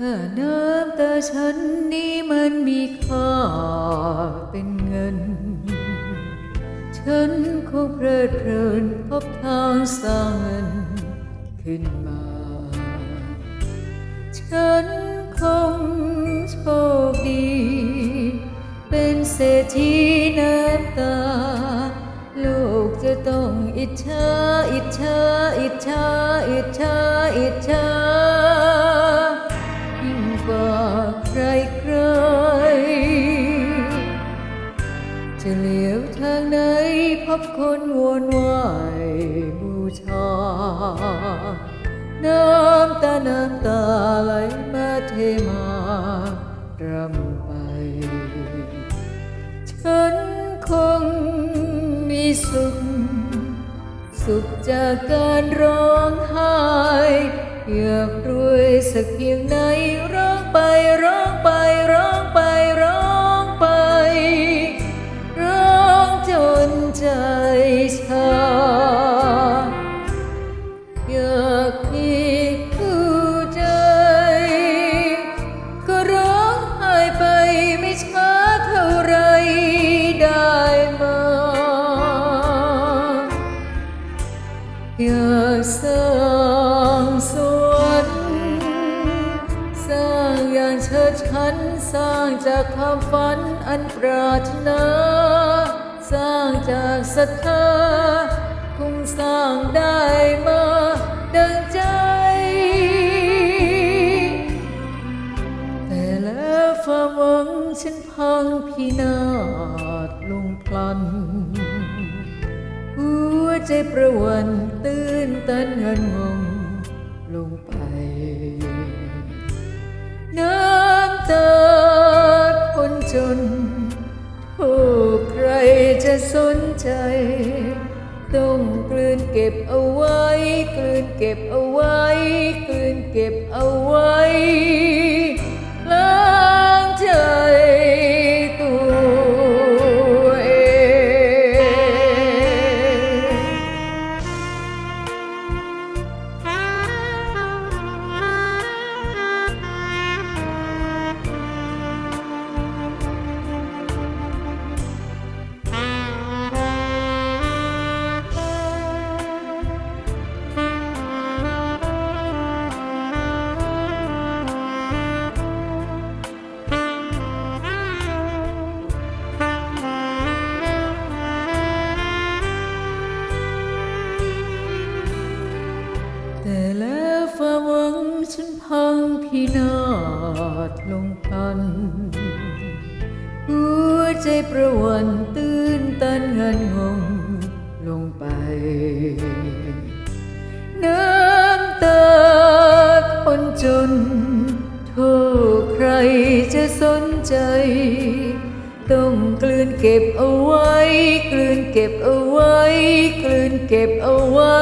ถ้าน้ำตาฉันนี้มันมีค่าเป็นเงิน ฉันคงเพลิดเพลินพบทางสร้างเงินขึ้นมา ฉันคงโชคดี เป็นเศรษฐีน้ำตา ลูกจะต้องอิจฉาอิจฉาอิจฉาอิจฉาอิจฉา วทางไหนพบคนวนวายบูชา น้ำตา น้ำตาไหลมาเทมารำไป ฉันคงมีสุข สุขจากการร้องไห้อยากรวยสักเพียงไหนร้องไปร้องไป ใจชาอยากมีคู่ใจ ก็ร้องไห้ไปไม่ช้าเท่าไรได้มาอยากสร้างสวนสร้างอย่างเชิดชันสร้างจากความฝันอันปรารถนา จากศรัทธาคงสร้างได้มาดังใจ แต่แล้วความหวังฉันพังพินาศลงพลัน หัวใจประวันตื่นตันเงินงงลงไป น้ำตาคนจน สนใจ ต้องกลืนเก็บเอาไว้ กลืนเก็บเอาไว้ กลืนเก็บเอาไว้ พังพินาศลงพัน หัวใจประวันตื่นตันเงินงงลงไป น้ำตาคนจนโทษใครจะสนใจ ต้องกลืนเก็บเอาไว้ กลืนเก็บเอาไว้ กลืนเก็บเอาไว้